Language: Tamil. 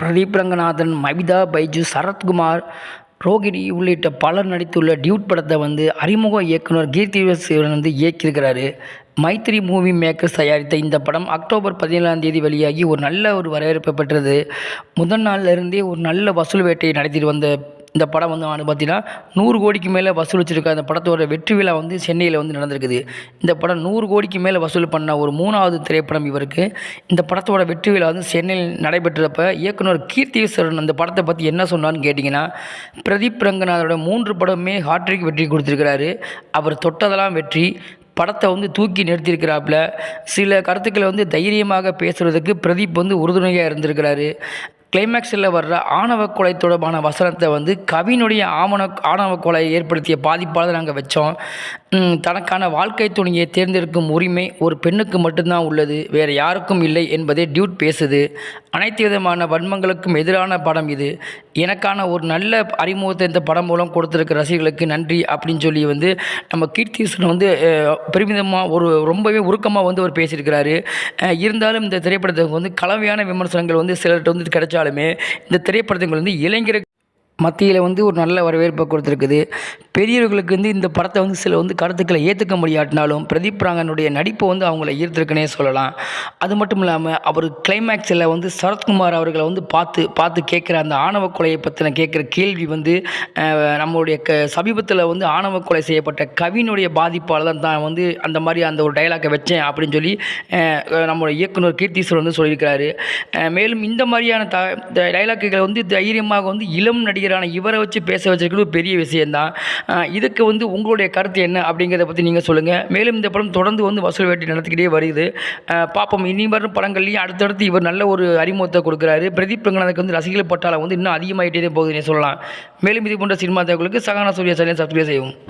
பிரதீப் ரங்கநாதன் மமிதா பைஜு சரத்குமார் ரோகிணி உள்ளிட்ட பலர் நடித்துள்ள டியூட் படத்தை வந்து அறிமுக இயக்குனர் கீர்த்தி சிவன் வந்து இயக்கியிருக்கிறாரு. மைத்ரி மூவி மேக்கர்ஸ் தயாரித்த இந்த படம் அக்டோபர் பதினேழாம் தேதி வெளியாகி ஒரு நல்ல ஒரு வரவேற்பை பெற்றது. முதல் நாளிலிருந்தே ஒரு நல்ல வசூல் வேட்டையை நடத்திட்டு வந்த இந்த படம் வந்து நான் பார்த்தீங்கன்னா நூறு கோடிக்கு மேலே வசூல் வச்சுருக்க அந்த படத்தோட வெற்றி விழா வந்து சென்னையில் வந்து நடந்திருக்குது. இந்த படம் நூறு கோடிக்கு மேலே வசூல் பண்ண ஒரு மூணாவது திரைப்படம் இவருக்கு. இந்த படத்தோட வெற்றி விழா வந்து சென்னையில் நடைபெற்றப்ப இயக்குனர் கீர்த்தீஸ்வரன் அந்த படத்தை பற்றி என்ன சொன்னான்னு கேட்டிங்கன்னா பிரதீப் ரங்கநாதோட மூன்று படமே ஹாட்ரிக் வெற்றி கொடுத்துருக்கிறாரு. அவர் தொட்டதெல்லாம் வெற்றி. படத்தை வந்து தூக்கி நிறுத்தியிருக்கிறாப்புல. சில கருத்துக்களை வந்து தைரியமாக பேசுகிறதுக்கு பிரதீப் வந்து உறுதுணையாக இருந்திருக்கிறாரு. கிளைமேக்ஸில் வர்ற ஆணவ கொலை தொடர்பான வசனத்தை வந்து கவினுடைய ஆமண ஆணவ கொலை ஏற்படுத்திய பாதிப்பால் நாங்கள் வச்சோம். தனக்கான வாழ்க்கை துணையை தேர்ந்தெடுக்கும் உரிமை ஒரு பெண்ணுக்கு மட்டும்தான் உள்ளது வேறு யாருக்கும் இல்லை என்பதே டியூட் பேசுது. அனைத்து விதமான வன்மங்களுக்கும் எதிரான படம் இது. எனக்கான ஒரு நல்ல அறிமுகத்தை இந்த படம் மூலம் கொடுத்துருக்க ரசிகர்களுக்கு நன்றி அப்படின்னு சொல்லி வந்து நம்ம கீர்த்திசன் வந்து பெருமிதமாக ஒரு ரொம்பவே உருக்கமாக வந்து அவர் பேசியிருக்கிறாரு. இருந்தாலும் இந்த திரைப்படத்துக்கு வந்து கலவையான விமர்சனங்கள் வந்து சிலர்கிட்ட வந்து கிடைச்சா கிடைச்சாலுமே இந்த திரைப்படத்துக்கு வந்து இளைஞருக்கு மத்தியில் வந்து ஒரு நல்ல வரவேற்பை கொடுத்துருக்குது. பெரியவர்களுக்கு வந்து இந்த படத்தை வந்து சில வந்து கருத்துக்களை ஏற்றுக்க முடியாட்டினாலும் பிரதீப் ராங்கனுடைய நடிப்பை வந்து அவங்கள ஈர்த்திருக்குன்னே சொல்லலாம். அது மட்டும் இல்லாமல் அவர் கிளைமேக்ஸில் வந்து சரத்குமார் அவர்களை வந்து பார்த்து பார்த்து கேட்குற அந்த ஆணவ கொலையை பற்றின கேட்குற கேள்வி வந்து நம்மளுடைய க சமீபத்தில் வந்து ஆணவ கொலை செய்யப்பட்ட கவினுடைய பாதிப்பால் தான் தான் வந்து அந்த மாதிரி அந்த ஒரு டைலாக்கை வச்சேன் அப்படின்னு சொல்லி நம்மளுடைய இயக்குனர் கீர்த்திஸ்வர் வந்து சொல்லியிருக்கிறாரு. மேலும் இந்த மாதிரியான த டைலாக்குகளை வந்து தைரியமாக வந்து இளம் நடிகரான இவரை வச்சு பேச வச்சிருக்கிறது ஒரு பெரிய விஷயம்தான். இதுக்கு வந்து உங்களுடைய கருத்து என்ன அப்படிங்கிறத பற்றி நீங்கள் சொல்லுங்கள் மேலும் இந்த படம் தொடர்ந்து வந்து வசூல் வேட்டை நடத்திக்கிட்டே வருது. பார்ப்போம் இனி வரும் படங்கள்லையும் அடுத்தடுத்து இவர் நல்ல ஒரு அறிமுகத்தை கொடுக்குறாரு. பிரதீப் ரங்கநாதனுக்கு வந்து ரசிகர்கள் பட்டாளம் வந்து இன்னும் அதிகமாகிட்டே போகுதுன்னு சொல்லலாம். மேலும் இது போன்ற சினிமா தகவலுக்கு சகானா சூரிய சேனல் சப்ஸ்கிரைப் செய்யும்